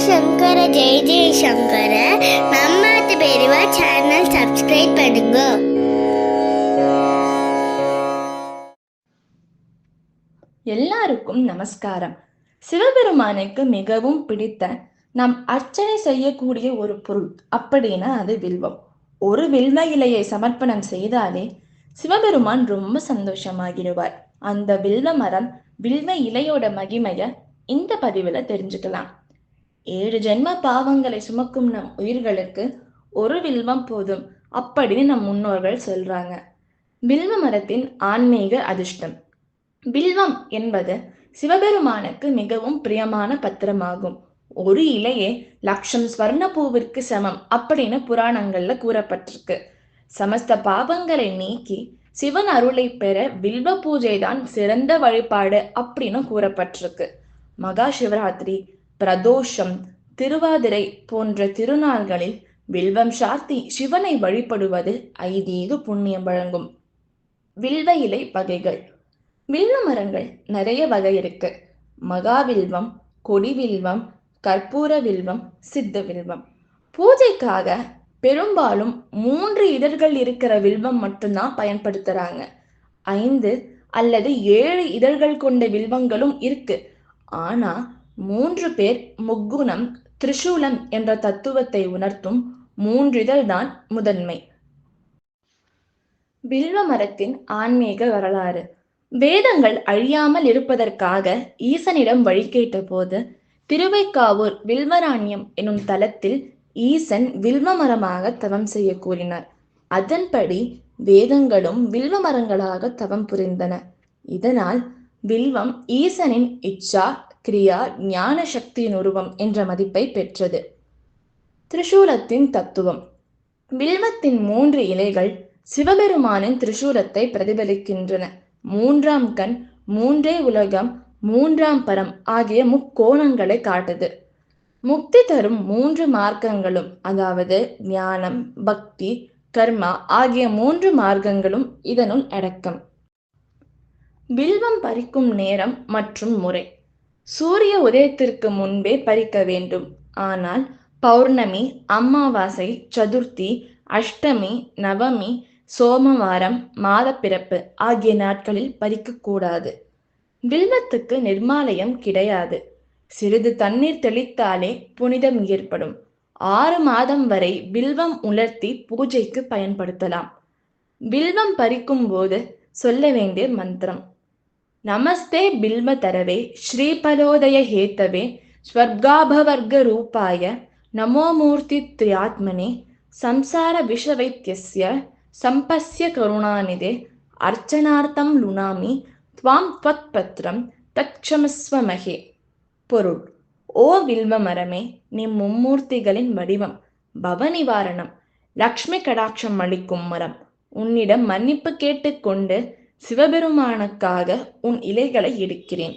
சங்கர ஜெய ஜெய சங்கர மம்மாத்து பெரியவா channel subscribe பண்ணுங்க எல்லாருக்கும் நமஸ்காரம் சிவபெருமானுக்கு மிகவும் பிடித்த நாம் அர்ச்சனை செய்யக்கூடிய ஒரு பொருள் அப்படின்னா அது வில்வம் ஒரு வில்வ இலையை சமர்ப்பணம் செய்தாலே சிவபெருமான் ரொம்ப சந்தோஷமாகிடுவார் அந்த வில்வ மரம் வில்வ இலையோட மகிமைய இந்த பதிவுல தெரிஞ்சுக்கலாம் ஏழு ஜென்ம பாவங்களை சுமக்கும் நம் உயிர்களுக்கு ஒரு வில்வம் போதும் அப்படின்னு நம் முன்னோர்கள் சொல்றாங்க. வில்வ மரத்தின் ஆன்மீக அதிர்ஷ்டம். வில்வம் என்பது சிவபெருமானுக்கு மிகவும் பிரியமான பத்திரமாகும். ஒரு இலையே லட்சம் ஸ்வர்ண பூவிற்கு சமம் அப்படின்னு புராணங்கள்ல கூறப்பட்டிருக்கு. சமஸ்த பாவங்களை நீக்கி சிவன் அருளை பெற வில்வ பூஜை தான் சிறந்த வழிபாடு அப்படின்னு கூறப்பட்டிருக்கு. மகா சிவராத்திரி பிரதோஷம் திருவாதிரை போன்ற திருநாள்களில் வில்வம் சார்த்தி சிவனை வழிபடுவது ஐதீக புண்ணியம் வழங்கும். வில்வ இலை வகைகள். வில்வ மரங்கள் நிறைய வகை இருக்கு. மகாவில்வம் கொடிவில்வம் கற்பூர வில்வம் சித்த வில்வம். பூஜைக்காக பெரும்பாலும் மூன்று இதழ்கள் இருக்கிற வில்வம் மட்டும்தான் பயன்படுத்துறாங்க. ஐந்து அல்லது ஏழு இதழ்கள் கொண்ட வில்வங்களும் இருக்கு. ஆனா மூன்று பேர் முக்குணம் திரிசூலம் என்ற தத்துவத்தை உணர்த்தும் மூன்றிதழ் தான் முதன்மை. வில்வ மரத்தின் ஆன்மீக வரலாறு. வேதங்கள் அழியாமல் இருப்பதற்காக ஈசனிடம் வழி கேட்டபோது திருவைக்காவூர் வில்வராணியம் எனும் தலத்தில் ஈசன் வில்வ மரமாக தவம் செய்ய கூறினார். அதன்படி வேதங்களும் வில்வ மரங்களாக தவம் புரிந்தன. இதனால் வில்வம் ஈசனின் இச்சா கிரியா ஞான சக்தியின் உருவம் என்ற மதிப்பை பெற்றது. திரிசூலத்தின் தத்துவம். வில்வத்தின் மூன்று இலைகள் சிவபெருமானின் திரிசூலத்தை பிரதிபலிக்கின்றன. மூன்றாம் கண் மூன்றே உலகம் மூன்றாம் பரம் ஆகிய முக்கோணங்களை காட்டுது. முக்தி தரும் மூன்று மார்க்கங்களும் அதாவது ஞானம் பக்தி கர்மா ஆகிய மூன்று மார்க்கங்களும் இதனுள் அடக்கம். வில்வம் பறிக்கும் நேரம் மற்றும் முறை. சூரிய உதயத்திற்கு முன்பே பறிக்க வேண்டும். ஆனால் பௌர்ணமி அமாவாசை சதுர்த்தி அஷ்டமி நவமி சோமவாரம் மாதப்பிறப்பு ஆகிய நாட்களில் பறிக்கக்கூடாது வில்வத்துக்கு நிர்மாலயம் கிடையாது. சிறிது தண்ணீர் தெளித்தாலே புனிதம் ஏற்படும். ஆறு மாதம் வரை வில்வம் உலர்த்தி பூஜைக்கு பயன்படுத்தலாம். வில்வம் பறிக்கும் போது சொல்ல வேண்டிய மந்திரம். நமஸ்தே பில்வ தரவே ஸ்ரீபலோதய ஹேத்தவே ஸ்வர்காபவர்க ரூபாய நமோமூர்த்தி திரியாத்மனே சம்சார விஷவைத்தியஸ்ய சம்பஸ்ய கருணாநிதே அர்ச்சனார்த்தம் லுணாமி துவாம் त्वत् பத்ரம் தட்சமஸ்வ மகே பொருள் ஓ வில்வ மரமே நீ மும்மூர்த்திகளின் வடிவம் பவ நிவாரணம் லக்ஷ்மி கடாட்சம் அளிக்கும் மரம் உன்னிடம் மன்னிப்பு கேட்டுக்கொண்டு சிவபெருமானுக்காக உன் இலைகளை எடுக்கிறேன்.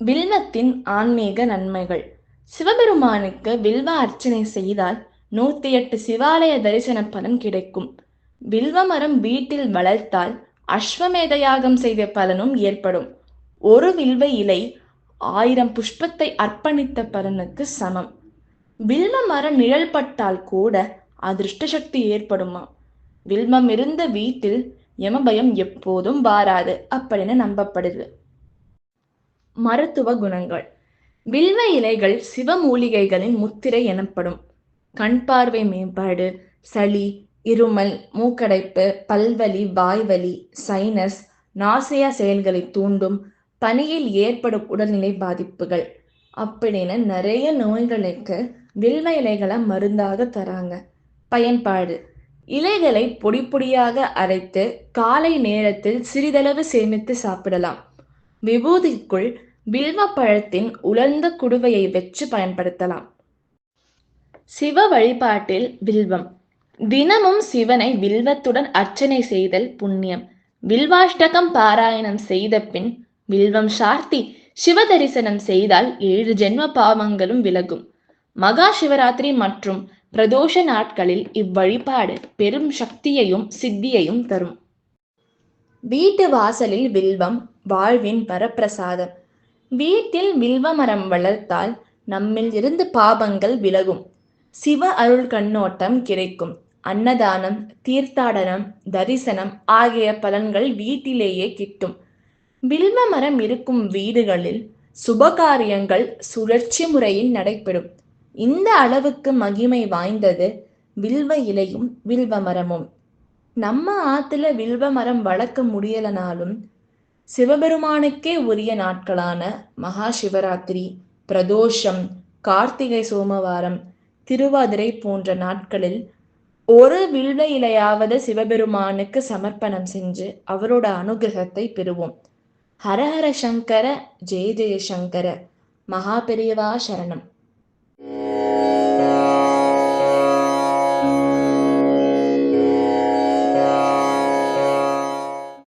வில்வத்தின் ஆன்மீக நன்மைகள். சிவபெருமானுக்கு வில்வ அர்ச்சனை செய்தால் நூத்தி எட்டு சிவாலய தரிசன பலன் கிடைக்கும். வில்வ மரம் வீட்டில் வளர்த்தால் அஸ்வமேத யாகம் செய்த பலனும் ஏற்படும். ஒரு வில்வ இலை ஆயிரம் புஷ்பத்தை அர்ப்பணித்த பலனுக்கு சமம். வில்வ மரம் நிழல் பட்டால் கூட அதிர்ஷ்ட சக்தி ஏற்படுமா? வில்வம் இருந்த வீட்டில் யமபயம் எப்போதும் வாராது அப்படின்னு நம்பப்படுது. மருத்துவ குணங்கள். வில்வ இலைகள் சிவமூலிகைகளின் முத்திரை எனப்படும். கண் பார்வை மேம்பாடு சளி இருமல் மூக்கடைப்பு பல்வலி வாய்வலி சைனஸ் நாசியா செயல்களை தூண்டும் பனியில் ஏற்படும் உடல்நிலை பாதிப்புகள் அப்படின்னு நிறைய நோய்களுக்கு வில்வ இலைகளை மருந்தாக தராங்க. பயன்பாடு. இலைகளை பொடி பொடியாக அரைத்து காலை நேரத்தில் சிறிதளவு சேமித்து சாப்பிடலாம். விபூதிக்குள் வில்வ பழத்தின் உலர்ந்த குடுவையை வச்சு பயன்படுத்தலாம். சிவ வழிபாட்டில் வில்வம் தினமும் சிவனை வில்வத்துடன் அர்ச்சனை செய்தல் புண்ணியம். வில்வாஷ்டகம் பாராயணம் செய்த பின் வில்வம் சார்த்தி சிவ தரிசனம் செய்தால் ஏழு ஜென்ம பாவங்களும் விலகும். மகா சிவராத்திரி மற்றும் பிரதோஷ நாட்களில் இவ்வழிபாடு பெரும் சக்தியையும் சித்தியையும் தரும். வீட்டு வாசலில் வில்வம் வாழ்வின் வரப்பிரசாதம். வீட்டில் வில்வ மரம் வளர்த்தால் நம்மில் இருந்து பாபங்கள் விலகும். சிவ அருள் கண்ணோட்டம் கிடைக்கும். அன்னதானம் தீர்த்தாடனம் தரிசனம் ஆகிய பலன்கள் வீட்டிலேயே கிட்டும். வில்வ மரம் இருக்கும் வீடுகளில் சுபகாரியங்கள் சுழற்சி முறையில் நடைபெறும். இந்த அளவுக்கு மகிமை வாய்ந்தது வில்வ இலையும் வில்வ மரமும். நம்ம ஆத்துல வில்வ மரம் வளர்க்க முடியலனாலும் சிவபெருமானுக்கே உரிய நாட்களான மகா சிவராத்திரி பிரதோஷம் கார்த்திகை சோமவாரம் திருவாதிரை போன்ற நாட்களில் ஒரு வில்வ இலையாவது சிவபெருமானுக்கு சமர்ப்பணம் செஞ்சு அவரோட அனுகிரகத்தை பெறுவோம். ஹரஹர சங்கர ஜெய ஜெய சங்கர மகா பெரியவா சரணம்.